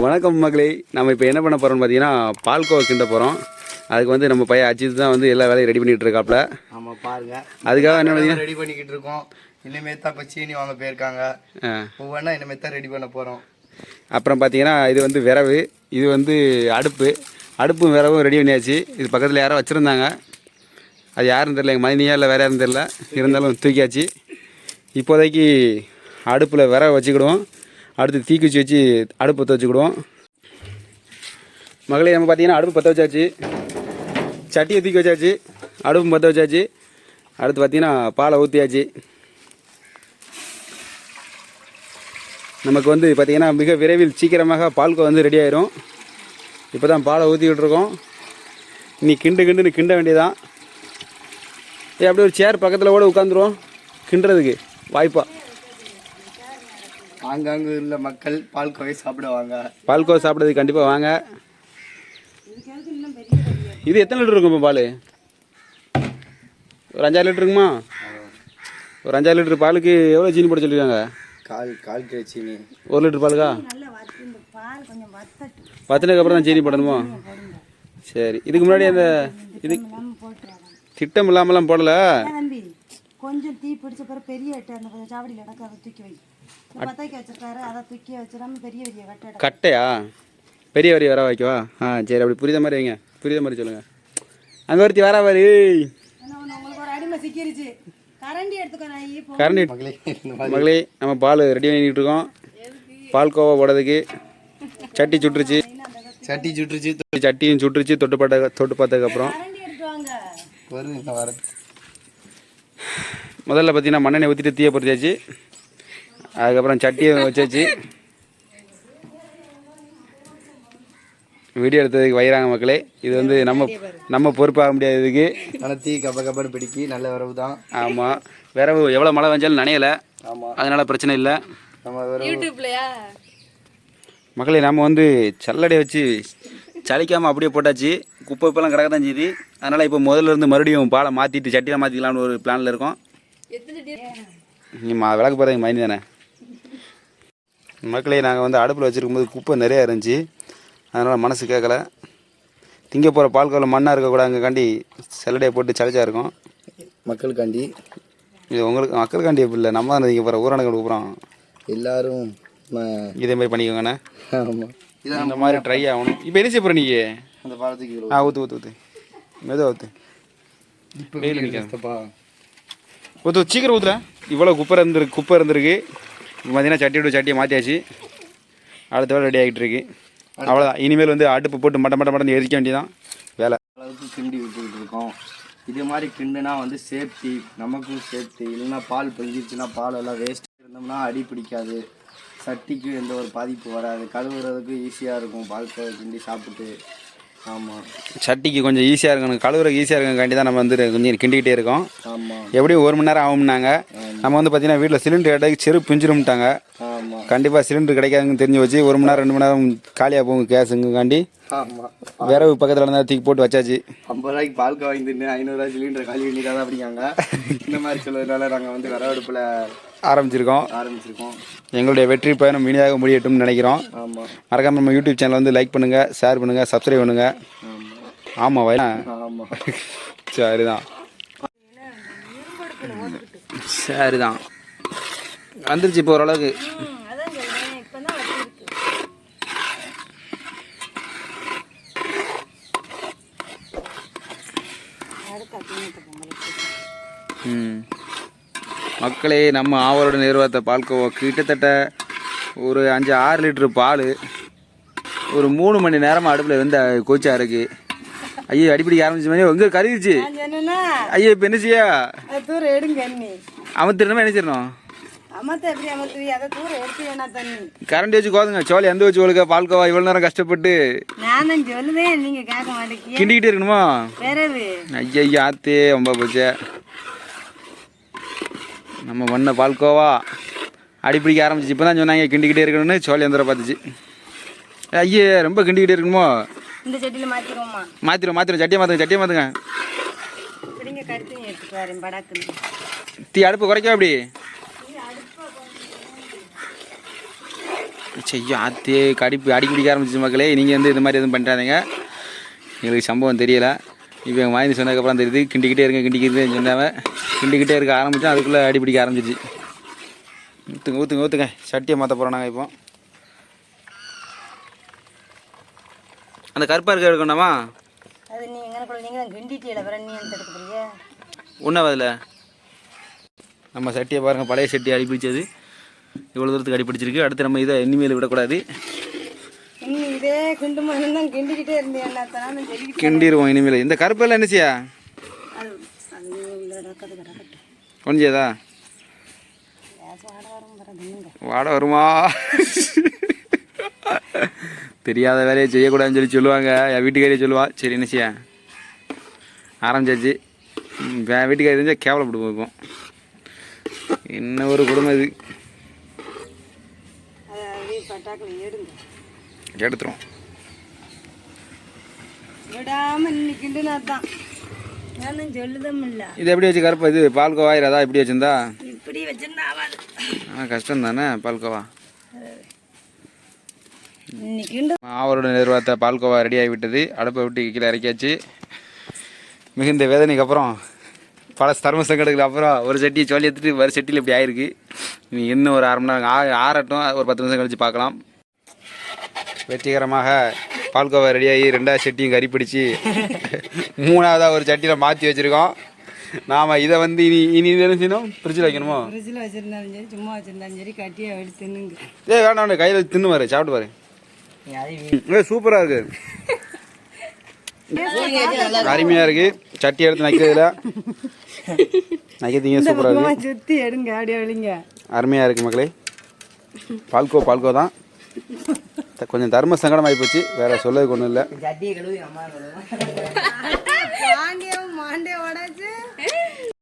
வணக்கம் மகளே நம்ம இப்போ என்ன பண்ண போகிறோம்னு பார்த்தீங்கன்னா பால்கோவா கிண்ட போகிறோம் அதுக்கு வந்து நம்ம பையன் அஜித் தான் வந்து எல்லா வேலையும் ரெடி பண்ணிட்டு இருக்காப்ல. ஆமா பாருங்க. அதுக்காக என்ன பார்த்தீங்கன்னா ரெடி பண்ணிக்கிட்டு இருக்கோம். இனிமே தான் இப்போ சீனி வாங்க போயிருக்காங்க. ஒவ்வொன்றா இனிமே தான் ரெடி பண்ண போறோம். அப்புறம் பார்த்தீங்கன்னா இது வந்து விரவு இது வந்து அடுப்பு. அடுப்பும் விரவும் ரெடி பண்ணியாச்சு. இது பக்கத்தில் யாரோ வச்சுருந்தாங்க. அது யாரும் தெரில எங்கள் மதினியா இல்லை வேறு யாரும் தெரில இருந்தாலும் தூக்கியாச்சு. இப்போதைக்கு அடுப்பில் விரவை வச்சுக்கிடுவோம். அடுத்து தீக்குச்சி வச்சு அடுப்பு பற்ற வச்சுக்கிடுவோம். மகளிர் நம்ம பார்த்தீங்கன்னா அடுப்பு பற்ற வச்சாச்சு. சட்டியை தூக்கி வச்சாச்சு. அடுப்பு பற்ற வச்சாச்சு. அடுத்து பார்த்தீங்கன்னா பாலை ஊற்றியாச்சு நமக்கு வந்து பார்த்திங்கன்னா மிக விரைவில் சீக்கிரமாக பால்கோ வந்து ரெடி ஆயிரும். இப்போ தான் பாலை ஊற்றிக்கிட்டு இருக்கோம். நீ கிண்டு கிண்டுன்னு கிண்ட வேண்டியதான் ஏ அப்படியே ஒரு சேர் பக்கத்தில் கூட உட்காந்துருவோம் கிண்டுறதுக்கு வாய்ப்பா. ஆங்காங்கு உள்ள மக்கள் பால் கோவை சாப்பிடுவாங்க பால்கோ சாப்பிட்றதுக்கு கண்டிப்பாக வாங்க. இது எத்தனை லிட்டர் இருக்கும் பால்? ஒரு அஞ்சாறு லிட்டர் இருக்குமா? ஒரு அஞ்சாறு லிட்டர் பாலுக்கு எவ்வளோ சீனி போட சொல்லியிருக்காங்க? கால் கால் கிலோ சீனி. ஒரு லிட்டர் பாலுக்கா? வத்தினதுக்கு அப்புறம் தான் சீனி போடணுமோ? சரி இதுக்கு முன்னாடி அந்த இது திட்டம் இல்லாமலாம் போடல கொஞ்சம் தீ பிடிச்ச பிறகு பெரிய சாவடியில் இடக்க அதை தூக்கி வை. பத்தாக்கி வச்சிருக்காரு அதை தூக்கி வச்சிடாம பெரிய பெரிய கட்டை எடு. கட்டையா? பெரிய வரி வர வைக்கவா? ஆ சரி அப்படி புரியுத மாதிரி வைங்க. புரியுத மாதிரி சொல்லுங்கள் அங்கே ஒருத்தி வரா பாரு. என்ன ஒண்ணு, உங்களுக்கு ஒரு அடிமை சிக்கிருச்சு. கரண்டி எடுத்துக்கோ நான் இப்போ கரண்டி மகளே நம்ம பால் ரெடி பண்ணிட்டு இருக்கோம். பால் கோவா போடுறதுக்கு சட்டி சுட்டுருச்சு. சட்டி சுட்டுருச்சு சட்டியும் சுட்டுருச்சு தொட்டு பார்த்த தொட்டு பார்த்ததுக்கப்புறம் கரண்டி எடுத்து வாங்க. வரும் இன்னும் வர முதல்ல பார்த்தீங்கன்னா மண்ணெண்ணெய் ஊற்றிட்டு தீயை பொறிச்சாச்சு அதுக்கப்புறம் சட்டியை வச்சாச்சு. வீடியோ எடுத்ததுக்கு வைராங்க மக்களே இது வந்து நம்ம நம்ம பொறுப்பாக முடியாது இதுக்கு. ஆனால் தீ கப்ப கப்பன்னு பிடிக்கி நல்ல வரவு தான். ஆமாம் விரவு எவ்வளோ மழை வந்தாலும் நனையலை. ஆமாம் அதனால் பிரச்சனை இல்லை. மக்களே நம்ம வந்து சல்லடை வச்சு சலிக்காமல் அப்படியே போட்டாச்சு. குப்பை இப்போலாம் கிடக்க தான் செய்யுது. அதனால் இப்போ முதல்ல இருந்து மறுபடியும் பாலை மாற்றிட்டு சட்டியில் மாற்றிக்கலாம்னு ஒரு பிளானில் இருக்கோம். நீ விளக்கு போகிறதுக்கு மைண்ட் தானே? மக்களே நாங்கள் வந்து அடுப்பில் வச்சுருக்கும்போது குப்பை நிறையா இருந்துச்சு. அதனால் மனசு கேட்கல திங்க போகிற பால்கோவில் மண்ணாக இருக்கக்கூடாதுக்காண்டி சல்லடையை போட்டு சளிச்சா இருக்கும். மக்களுக்காண்டி இது உங்களுக்கு மக்களுக்காண்டி எப்படி இல்லை. நம்ம தான் திங்க போகிற ஊரானுக்கு கூப்பிட்றோம் எல்லாரும் இதே மாதிரி பண்ணிக்கோங்கண்ணே. ஆமா. இந்த மாதிரி ட்ரை ஆகணும். இப்போ என்ன செய்ய போகிற நீங்கள் அந்த பாலத்துக்கு ஆ ஊற்று ஊற்று ஊற்று மெதுவாக ஊற்று இப்போ வெயில். கஷ்டப்பா ஊற்று சீக்கிரம் ஊற்றுல இவ்வளோ குப்பை இருந்திருக்கு குப்பை இருந்திருக்கு. இப்போ பார்த்தீங்கன்னா சட்டி விட்டு சட்டியை மாற்றியாச்சு அடுத்த வேலை ரெடி ஆகிட்டு இருக்கு. அவ்வளோதான் இனிமேல் வந்து அடுப்பு போட்டு மட்ட மட்ட மட்டம் எரிக்க வேண்டியதான் வேலை. அளவுக்கு கிண்டி விட்டுக்கிட்டு இருக்கோம். இது மாதிரி கிண்டுனா வந்து சேஃப்டி நமக்கும் சேஃப்டி இல்லைன்னா பால் பொங்கிருச்சுன்னா பால் எல்லாம் வேஸ்ட் இருந்தோம்னா அடி பிடிக்காது. சட்டிக்கு எந்த ஒரு பாதிப்பு வராது. கழுவுறதுக்கு ஈஸியாக இருக்கும். பால் கிண்டி சாப்பிட்டு ஆமாம் சட்டிக்கு கொஞ்சம் ஈஸியாக இருக்கணும். கழுவுறதுக்கு ஈஸியாக இருக்கங்காண்டி தான் நம்ம வந்து கொஞ்சம் கிண்டிக்கிட்டே இருக்கோம். ஆமாம் எப்படியும் ஒரு மணி நேரம் ஆகும்னாங்க. நம்ம வந்து பார்த்தீங்கன்னா வீட்டில் சிலிண்டர் இடைக்கு செரு பிஞ்சிரும்ட்டாங்க. கண்டிப்பாக சிலிண்டர் கிடைக்காதுன்னு தெரிஞ்சு வச்சு ஒரு மணி நேரம் ரெண்டு மணி நேரம் காலியாக போகும் கேஸுங்காண்டி. விரவு பக்கத்தில் இருந்தால் தூக்கி போட்டு வச்சாச்சு. ஐம்பது ரூபாய்க்கு பால் கோவை தின்னு ஐநூறுரூவா சிலிண்டர் காலி பண்ணிக்காத அப்படிங்காங்க. இந்த மாதிரி சொல்லுறதுனால நாங்கள் வந்து விறகு அடுப்பில் ஆரம்பிச்சிருக்கோம். ஆரம்பிச்சிருக்கோம். எங்களுடைய வெற்றி பயணம் இனியாக முடியட்டும்னு நினைக்கிறோம். ஆமாம் மறக்காம நம்ம யூடியூப் சேனல் வந்து லைக் பண்ணுங்கள் ஷேர் பண்ணுங்கள் சப்ஸ்கிரைப் பண்ணுங்கள் ஆமாம் வயலா ஆமாம் சரிதான். சரிதான். வந்துருச்சு இப்போ ஓரளவுக்கு. ம், மக்களே நம்ம ஆவலோட நிறுவனத்தை பால்கோவா கிட்டத்தட்ட ஒரு அஞ்சு ஆறு லிட்டரு பால் ஒரு மூணு மணி நேரமாக அடுப்பில் வந்து கோச்சா இருக்கு. ஐயோ அடிப்படிக்க ஆரம்பிச்ச மாதிரி எங்கே சொன்னேன்னா ஐயோ இப்போ என்ன செய்யா? அமர்த்திடணுமா என்ன செய்யணும்? கரண்ட் வச்சு கோதுங்க சோழி எந்த வச்சு ஒழுக்க பால்கோவா இவ்வளோ நேரம் கஷ்டப்பட்டு? நானும் சொல்லுதேன் நீங்க கேட்க மாட்டேங்க கிண்டிக்கிட்டே இருக்கணுமா? ஐயா ஆத்தே ரொம்ப போச்சே. நம்ம பண்ண பால்கோவா. அடிப்பிடிக்க ஆரம்பிச்சிச்சு. இப்போ தான் சொன்னாங்க கிண்டிக்கிட்டே இருக்கணும்னு சோழி எந்திரம் பார்த்துச்சு ஐயே ரொம்ப கிண்டிக்கிட்டே இருக்கணுமோ? இந்த செட்டியில் மாற்றிடுவோமா மாற்றிடும் மாற்றிடும் சட்டியை மாற்றுங்க சட்டியை மாற்றுங்க தீ அடுப்பு குறைக்க அப்படி செய்யும் ஆத்தி கடிப்பு அடி பிடிக்க ஆரம்பிச்சிச்சு மக்களே. நீங்கள் வந்து இது மாதிரி எதுவும் பண்ணிட்டாதீங்க எங்களுக்கு சம்பவம் தெரியல. இப்போ எங்கள் மாயந்தி சொன்னதுக்கப்புறம் தெரியுது கிண்டிக்கிட்டே இருங்க கிண்டிக்கிட்டே சொன்னாவ கிண்டிக்கிட்டே இருக்க ஆரம்பித்தோம் அதுக்குள்ளே அடி பிடிக்க ஆரம்பிச்சிச்சு ஊற்றுங்க ஊற்றுங்க ஊற்றுங்க சட்டியை மாற்ற போகிறோம் நாங்கள் இப்போ. அந்த கருப்பாக இருக்க எடுக்கணுமா? அது நீ எங்கே கூட நீங்கள் தான் கிண்டிட்டியில வர நீ அந்த எடுக்க போறிய? ஒன்றும் அதில் நம்ம சட்டியை பாருங்கள் பழைய சட்டி அடி பிடிச்சது. இவ்வளோ தூரத்துக்கு அடி பிடிச்சிருக்கு. அடுத்து நம்ம இதை இனிமேல் விடக்கூடாது. இதே கிண்டு மணி தான் கிண்டிக்கிட்டே இருந்தேன் எல்லாத்தான் சொல்லிக்கிட்டு கிண்டிடுவோம் இனிமேல். இந்த கருப்பெல்லாம் என்ன செய்யா அது அது உள்ள நடக்கிறது கிடக்கட்டும் கொஞ்சதா கேஸ் வாட வரும்? தெரியாத வேலையை செய்யக்கூடாதுன்னு சொல்லி சொல்லுவாங்க. என் வீட்டுக்காரியே சொல்லுவா. சரி என்ன செய்ய ஆரம்பிச்சாச்சு என் வீட்டுக்காரி தெரிஞ்சால் கேவலப்படுவோம் இப்போ. என்ன ஒரு குடும்பம் இது அதை அப்படியே பட்டாக்கில் எடுங்க எடுத்துரும் இல்லை இது எப்படி வச்சு கருப்பா? இது பால்கோவா இதா இப்படி வச்சிருந்தா? இப்படி வச்சிருந்தா ஆகாது ஆனால் கஷ்டம் தானே பால்கோவா அவரோட நிர்வாகத்தை பால்கோவா ரெடி ஆகிவிட்டது. அடுப்பை விட்டு கீழே இறக்கியாச்சு. மிகுந்த வேதனைக்கு அப்புறம் பல தர்ம சங்கடங்களுக்கு அப்புறம் ஒரு சட்டியை சொல்லி எடுத்துட்டு ஒரு சட்டியில் இப்படி ஆயிருக்கு. நீ இன்னும் ஒரு அரை மணி நேரம் ஆ ஆறட்டும். ஒரு பத்து நிமிஷம் கழிச்சு பார்க்கலாம். வெற்றிகரமாக பால்கோவா ரெடியாகி ரெண்டாவது சட்டியும் கறி பிடிச்சி மூணாவதாக ஒரு சட்டியில் மாற்றி வச்சுருக்கோம். நாம் இதை வந்து இனி இனி என்ன செய்யணும்? ஃப்ரிட்ஜில் வைக்கணுமோ? ஃப்ரிட்ஜில் வச்சிருந்தாலும் சரி சும்மா வச்சிருந்தாலும் சரி கட்டியை எடுத்து தின்னுங்க. ஏய் வேண்டாம் வேண்டாம். கையில் தின்னு பாரு சாப்பிட்டு பாரு. ஏ சூப்பராக இருக்குது அருமையாக இருக்குது சட்டி எடுத்து நக்கிறதுல. நக்கிறதீங்க சூப்பராக இருக்குது சுற்றி எடுங்க அப்படியே அருமையாக இருக்குது மக்களே. பால்கோ பால்கோ தான். கொஞ்சம் தர்ம சங்கடம் ஆகி போச்சு. வேறு சொல்லதுக்கு ஒன்றும் இல்லை.